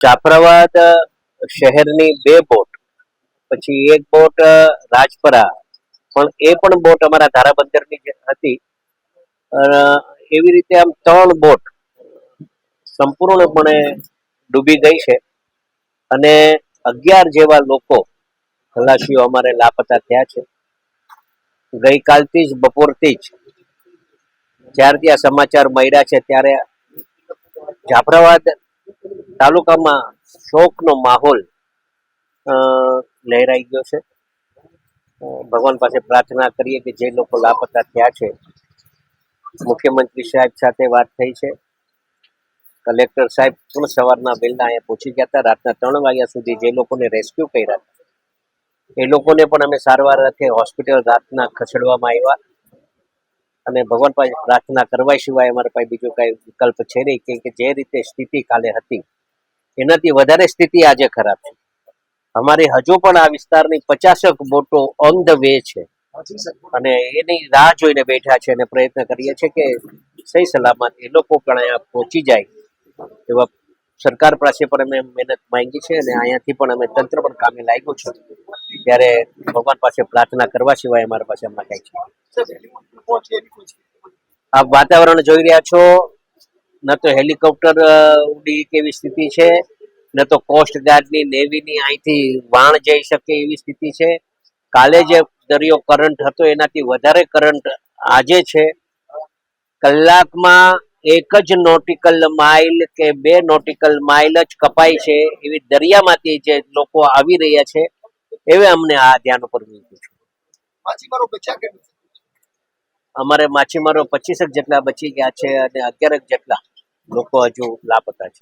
જાફરાબાદ શહેરની બે બોટ, પછી એક બોટ રાજપરા, પણ એ પણ બોટ અમારા ધારાબંદરની હતી એવી રીતે આમ ત્રણ બોટ સંપૂર્ણપણે ડૂબી ગઈ છે. અને અગિયાર જેવા લોકો ખલાસીઓ અમારે લાપતા થયા છે. ગઈકાલથી જ, બપોરથી જ, જ્યારથી આ સમાચાર મળ્યા છે, ત્યારે જાફરાબાદ તાલુકામાં શોકનો માહોલ લહેરાઈ ગયો છે. ભગવાન પાસે પ્રાર્થના કરીએ કે જે લોકો લાપતા થયા છે, મુખ્યમંત્રી સાહેબ સાથે વાત થઈ છે. કલેક્ટર સાહેબ પણ સવારના વહેલા અહીંયા પહોંચી ગયા હતા. રાતના ત્રણ વાગ્યા સુધી જે લોકોને રેસ્ક્યુ કર્યા એ લોકોને પણ અમે સારવાર અર્થે હોસ્પિટલ રાતના ખસેડવામાં આવ્યા. અને ભગવાન પાસે પ્રાર્થના કરવા સિવાય અમારા પાસે બીજો કઈ વિકલ્પ છે નહીં, કેમ કે જે રીતે સ્થિતિ કાલે હતી, એનાથી વધારે સ્થિતિ આજે ખરાબ છે. અમારી હજુ પણ આ વિસ્તારની પચાસક બોટો ઓન વે છે. અને એની રાહ જોઈને બેઠા છે અને પ્રયત્ન કરીએ છીએ કે સહી સલામત એ લોકો પણ અહીંયા પહોંચી જાય એવા સરકાર પાસે પણ અમે મહેનત માંગી છે અને અહીંયાથી પણ અમે તંત્ર પણ કામે લાગ્યું છે. ત્યારે ભગવાન પાસે પ્રાર્થના કરવા સિવાય અમારા પાસે હમણાં કઈ છે. આપ વાતાવરણ જોઈ રહ્યા છો. ન તો હેલિકોપ્ટર ઉડી કેવી સ્થિતિ છે. ન તો કોસ્ટ ગાર્ડની નેવીની અહીંથી વાણ જઈ શકે એવી સ્થિતિ છે. કાલે જે દરિયો કરંટ હતો એનાથી વધારે કરંટ આજે છે. કલાકમાં એક જ નોટિકલ માઇલ કે બે નોટિકલ માઇલ જ કપાય છે એવી દરિયામાંથી જે લોકો આવી રહ્યા છે. એવે અમને આ ધ્યાન ઉપર મૂક્યું છે માછીમારો બચ્યા કે નથી? અમારે માછીમારો પચીસક જેટલા બચી ગયા છે અને અગિયારક જેટલા લોકો હજુ લાપતા છે.